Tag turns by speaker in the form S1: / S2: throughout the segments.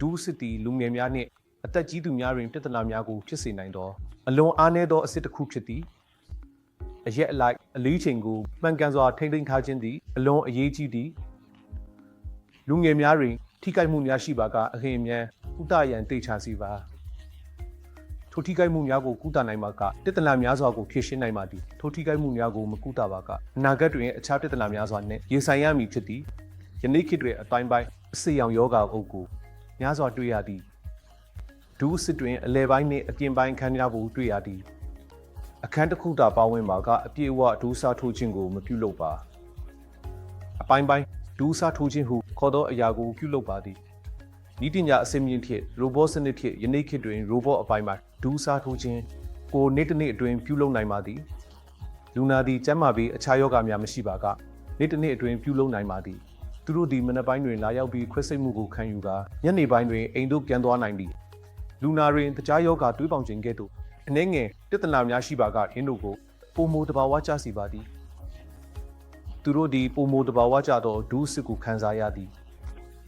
S1: ဒူးစစ်တီလူငယ်များနှင့်အသက်ကြီးသူများတွင်ပြဿနာများကိုဖြစ်စေနိုင်သောအလွန်အားနည်းသောအစစ်တစ်ခုဖြစ်သည်အရက်အလိုက်အလေးချိန်ကိုမှန်ကန်စွာထိမ့်သိမ်းထားခြင်းသည်အလွန်အရေးကြီးသည်လူငယ်များတွင်ထိခိုက်မှုများရှိပါကအဟင်အမြန်ဥတရန်တိတ်ချစီပါထိုထိခိုက်မှုများကိုကုသနိုင်မှာကပြဿနာများစွာကိုဖြေရှင်းနိုင်ပါသည်ထိုထိခိုက်မှုများကိုမကုသပါကအနာဂတ်တွင်အခြားပြဿနာများစွာနှင့်ရင်ဆိုင်ရမည်ဖြစ်သည်ယနေ့ခေတ်တွင်အတိုင်းပိုင်းအစေရောင်ယောဂအုပ်ကို များစွာတွေ့ရသည်ဒူးစစ်တွင်အလဲပိုင်းနှင့်အပြင်ပိုင်းခန်းများကိုတွေ့ရသည်အခန်းတစ်ခုသာပါဝင်ပါကအပြည့်အဝဒူးစားထိုးခြင်းကိုမပြုလုပ်ပါအပိုင်းပိုင်းဒူးစားထိုးခြင်းဟုခေါ်သောအရာကိုပြုလုပ်ပါသည်ဤတင်ညာအစင်မြင့်ဖြင့်ရိုဘောစနစ်ဖြင့်ယနေ့ခေတ်တွင်ရိုဘောအပိုင်းမှာဒူးစားထိုးခြင်းကိုနေ့တစ်နေ့အတွင်းပြုလုပ်နိုင်ပါသည်လူနာသည်ကျန်းမာပြီးအခြားယောဂများမရှိပါကနေ့တစ်နေ့အတွင်းပြုလုပ်နိုင်ပါသည် သူတို့သည်မနက်ပိုင်းတွင်လာရောက်ပြီးခွဲစိတ်မှုကိုခံယူကာညနေပိုင်းတွင်အိမ်သို့ပြန်သွားနိုင်သည်လူနာတွင်တခြားယောဂတွေးပေါင်ခြင်းကဲ့သို့အနှဲငယ်ပြဿနာများရှိပါကရင်းတို့ကိုပုံမိုတဘာဝကျစီပါသည်သူတို့သည်ပုံမိုတဘာဝကျသောဒူးစစ်ကိုခံစားရသည်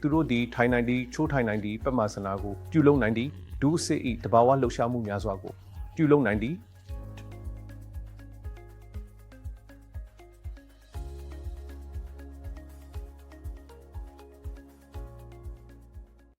S1: သူတို့သည်ထိုင်နိုင်သည်ချိုးထိုင်နိုင်သည်ပတ်မဆနာကိုပြုလုပ်နိုင်သည်ဒူးစစ်၏တဘာဝလှုပ်ရှားမှုများစွာကိုပြုလုပ်နိုင်သည်